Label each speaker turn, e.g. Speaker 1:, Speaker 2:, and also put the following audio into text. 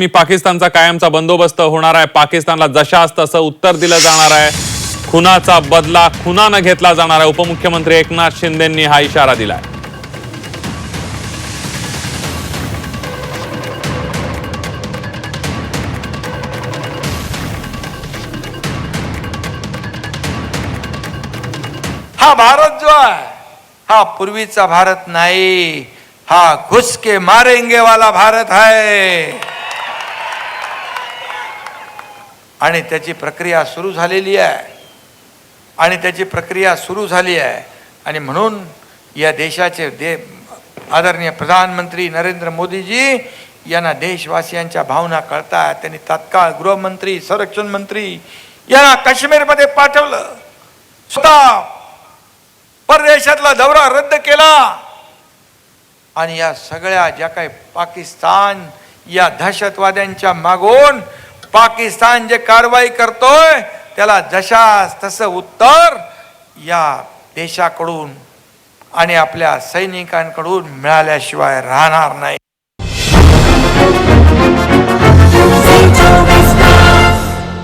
Speaker 1: मी पाकिस्तानचा कायमचा बंदोबस्त होणार आहे. पाकिस्तानला जशास तसं उत्तर दिलं जाणार आहे. खुनाचा बदला खुनानं घेतला जाणार आहे. उपमुख्यमंत्री एकनाथ शिंदेंनी हा इशारा दिलाय.
Speaker 2: हा भारत जो आहे हा पूर्वीचा भारत नाही. हा घुसके मारेंगे वाला भारत आहे. आणि त्याची प्रक्रिया सुरू झालेली आहे. आणि त्याची प्रक्रिया सुरू झाली आहे. आणि म्हणून या देशाचे दे आदरणीय प्रधानमंत्री नरेंद्र मोदीजी यांना देशवासियांच्या भावना कळतात त्यांनी तात्काळ गृहमंत्री संरक्षण मंत्री यांना काश्मीरमध्ये पाठवलं. स्वतः परदेशातला दौरा रद्द केला. आणि या सगळ्या ज्या काही पाकिस्तान या दहशतवाद्यांच्या मागून पाकिस्तान जे कारवाई करतोय त्याला जशास तसं उत्तर या देशाकडून आणि आपल्या सैनिकांकडून मिळाल्याशिवाय राहणार नाही.